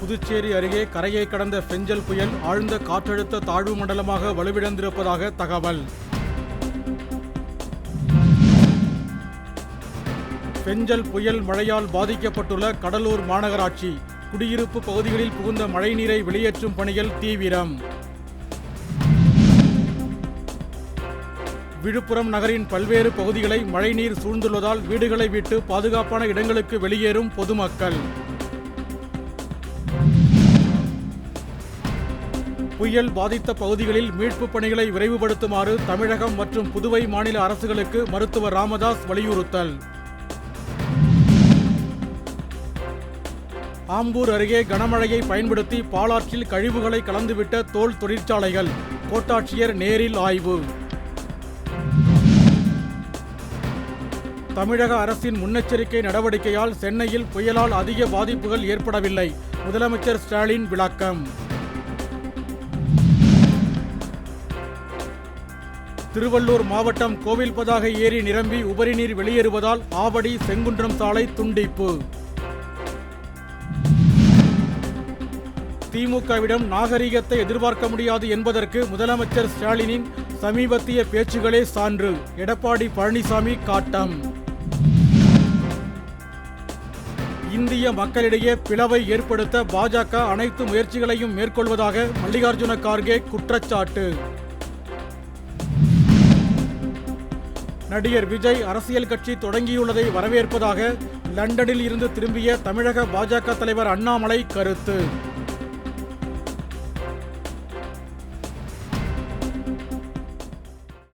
புதுச்சேரி அருகே கரையை கடந்த பெஞ்சல் புயல் ஆழ்ந்த காற்றழுத்த தாழ்வு மண்டலமாக வலுவிழந்திருப்பதாக தகவல். பெஞ்சல் புயல் மழையால் பாதிக்கப்பட்டுள்ள கடலூர் மாநகராட்சி. குடியிருப்பு பகுதிகளில் புகுந்த மழைநீரை வெளியேற்றும் பணிகள் தீவிரம். விழுப்புரம் நகரின் பல்வேறு பகுதிகளை மழைநீர் சூழ்ந்துள்ளதால் வீடுகளை விட்டு பாதுகாப்பான இடங்களுக்கு வெளியேறும் பொதுமக்கள். புயல் பாதித்த பகுதிகளில் மீட்புப் பணிகளை விரைவுபடுத்துமாறு தமிழகம் மற்றும் புதுவை மாநில அரசுகளுக்கு மருத்துவர் ராமதாஸ் வலியுறுத்தல். ஆம்பூர் அருகே கனமழையை பயன்படுத்தி பாலாற்றில் கழிவுகளை கலந்துவிட்ட தோல் தொழிற்சாலைகள். கோட்டாட்சியர் நேரில் ஆய்வு. தமிழக அரசின் முன்னெச்சரிக்கை நடவடிக்கையால் சென்னையில் புயலால் அதிக பாதிப்புகள் ஏற்படவில்லை. முதலமைச்சர் ஸ்டாலின் விளக்கம். திருவள்ளூர் மாவட்டம் கோவில் பதாகை ஏரி நிரம்பி உபரிநீர் வெளியேறுவதால் ஆவடி செங்குன்றம் சாலை துண்டிப்பு. திமுகவிடம் நாகரிகத்தை எதிர்பார்க்க முடியாது என்பதற்கு முதலமைச்சர் ஸ்டாலினின் சமீபத்திய பேச்சுகளே சான்று. எடப்பாடி பழனிசாமி காட்டம். இந்திய மக்களிடையே பிளவை ஏற்படுத்த பாஜக அனைத்து முயற்சிகளையும் மேற்கொள்வதாக மல்லிகார்ஜுன கார்கே குற்றச்சாட்டு. நடிகர் விஜய் அரசியல் கட்சி தொடங்கியுள்ளதை வரவேற்பதாக லண்டனில் இருந்து திரும்பிய தமிழக பாஜக தலைவர் அண்ணாமலை கருத்து.